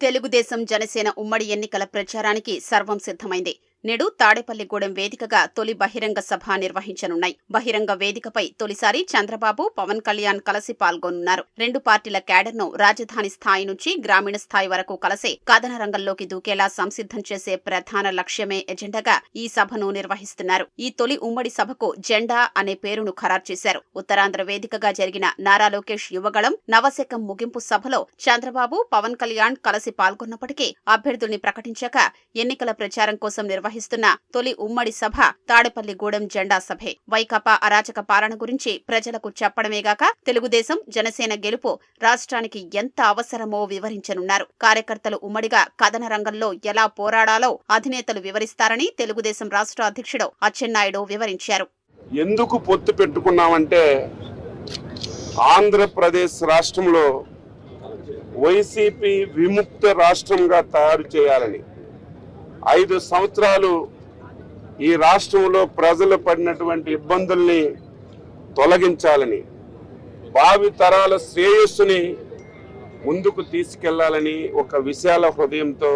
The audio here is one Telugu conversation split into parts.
తెలుగుదేశం జనసేన ఉమ్మడి ఎన్నికల ప్రచారానికి సర్వం సిద్ధమైంది. నేడు తాడేపల్లిగూడెం వేదికగా తొలి బహిరంగ సభ నిర్వహించనున్నాయి. బహిరంగ వేదికపై తొలిసారి చంద్రబాబు పవన్ కళ్యాణ్ కలిసి పాల్గొనున్నారు. రెండు పార్టీల క్యాడర్ను రాజధాని స్థాయి నుంచి గ్రామీణ స్థాయి వరకు కలిసి కథన రంగంలోకి దూకేలా సంసిద్ధం చేసే ప్రధాన లక్ష్యమే ఎజెండాగా ఈ సభను నిర్వహిస్తున్నారు. ఈ తొలి ఉమ్మడి సభకు జెండా అనే పేరును ఖరారు చేశారు. ఉత్తరాంధ్ర వేదికగా జరిగిన నారా లోకేష్ యువగళం నవశకం ముగింపు సభలో చంద్రబాబు పవన్ కళ్యాణ్ కలిసి పాల్గొన్నప్పటికీ అభ్యర్థుల్ని ప్రకటించాక ఎన్నికల ప్రచారం కోసం నిర్వహిస్తున్న తొలి ఉమ్మడి సభ తాడేపల్లిగూడెం జెండా సభే. వైకాపా అరాచక పాలన గురించి ప్రజలకు చెప్పడమేగాక తెలుగుదేశం జనసేన గెలుపు రాష్ట్రానికి ఎంత అవసరమో వివరించనున్నారు. కార్యకర్తలు ఉమ్మడిగా కథన రంగంలో ఎలా పోరాడాలో అధినేతలు వివరిస్తారని తెలుగుదేశం రాష్ట్ర అధ్యక్షుడు అచ్చెన్నాయుడు వివరించారు. ఎందుకు పొత్తు పెట్టుకున్నామంటే ఆంధ్రప్రదేశ్ రాష్ట్రంలో వైసీపీ విముక్త రాష్ట్రంగా తయారు చేయాలని ఐదు సంవత్సరాలు ఈ రాష్ట్రంలో ప్రజలు పడినటువంటి ఇబ్బందుల్ని తొలగించాలని భావి తరాల శ్రేయస్సుని ముందుకు తీసుకెళ్ళాలని ఒక విశాల హృదయంతో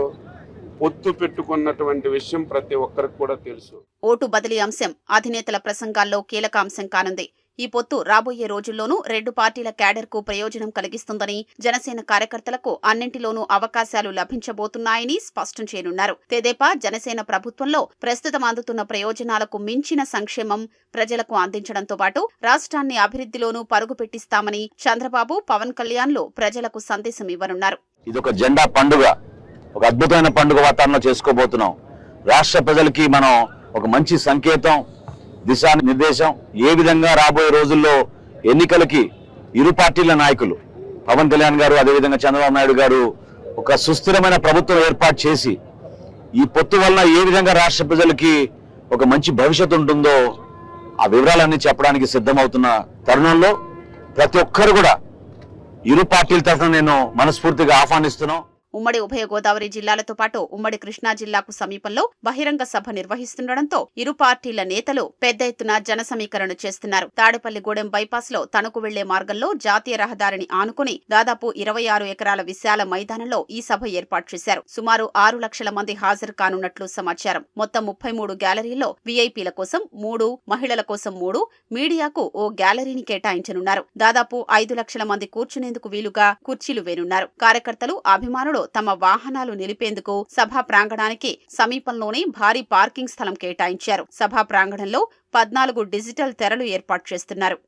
పొత్తు పెట్టుకున్నటువంటి విషయం ప్రతి ఒక్కరికి కూడా తెలుసు. ఓటు బదిలీ అంశం అధినేతల ప్రసంగాల్లో కీలక అంశం కానుంది. ఈ పొత్తు రాబోయే రోజుల్లోనూ రెండు పార్టీల క్యాడర్కు ప్రయోజనం కలిగిస్తుందని జనసేన కార్యకర్తలకు అన్నింటిలోనూ అవకాశాలు లభించబోతున్నాయని స్పష్టం చేయనున్నారు. తెదేపా జనసేన ప్రభుత్వంలో ప్రస్తుతం అందుతున్న ప్రయోజనాలకు మించిన సంక్షేమం ప్రజలకు అందించడంతో పాటు రాష్ట్రాన్ని అభివృద్ధిలోనూ పరుగు పెట్టిస్తామని చంద్రబాబు పవన్ కళ్యాణ్లు ప్రజలకు సందేశం ఇవ్వనున్నారు. ఇది ఒక జెండా పండుగ. ఒక అద్భుతమైన పండుగ వాతావరణం చేసుకోబోతున్నాం. రాష్ట్ర ప్రజలకి మనం ఒక మంచి సంకేతం దిశా నిర్దేశం ఏ విధంగా రాబోయే రోజుల్లో ఎన్నికలకి ఇరు పార్టీల నాయకులు పవన్ కళ్యాణ్ గారు అదేవిధంగా చంద్రబాబు నాయుడు గారు ఒక సుస్థిరమైన ప్రభుత్వం ఏర్పాటు చేసి ఈ పొత్తు వలన ఏ విధంగా రాష్ట్ర ప్రజలకి ఒక మంచి భవిష్యత్తు ఉంటుందో ఆ వివరాలన్నీ చెప్పడానికి సిద్ధమవుతున్న తరుణంలో ప్రతి ఒక్కరు కూడా ఇరు పార్టీల తరఫున నేను మనస్ఫూర్తిగా ఆహ్వానిస్తున్నాం. ఉమ్మడి ఉభయ గోదావరి జిల్లాలతో పాటు ఉమ్మడి కృష్ణా జిల్లాకు సమీపంలో బహిరంగ సభ నిర్వహిస్తుండటంతో ఇరు పార్టీల నేతలు పెద్ద ఎత్తున జన సమీకరణ చేస్తున్నారు. తాడేపల్లిగూడెం బైపాస్లో తణుకు వెళ్ళే మార్గంలో జాతీయ రహదారిని ఆనుకుని దాదాపు ఇరవై ఆరు ఎకరాల విశాల మైదానంలో ఈ సభ ఏర్పాటు చేశారు. సుమారు ఆరు లక్షల మంది హాజరు కానున్నట్లు సమాచారం. మొత్తం ముప్పై మూడు గ్యాలరీల్లో వీఐపీల కోసం మూడు మహిళల కోసం మూడు మీడియాకు ఓ గ్యాలరీని కేటాయించనున్నారు. దాదాపు ఐదు లక్షల మంది కూర్చునేందుకు వీలుగా కుర్చీలు వేనున్నారు. కార్యకర్తలు అభిమానులు తమ వాహనాలు నిలిపేందుకు సభా ప్రాంగణానికి సమీపంలోనే భారీ పార్కింగ్ స్థలం కేటాయించారు. సభా ప్రాంగణంలో పద్నాలుగు డిజిటల్ తెరలు ఏర్పాటు చేస్తున్నారు.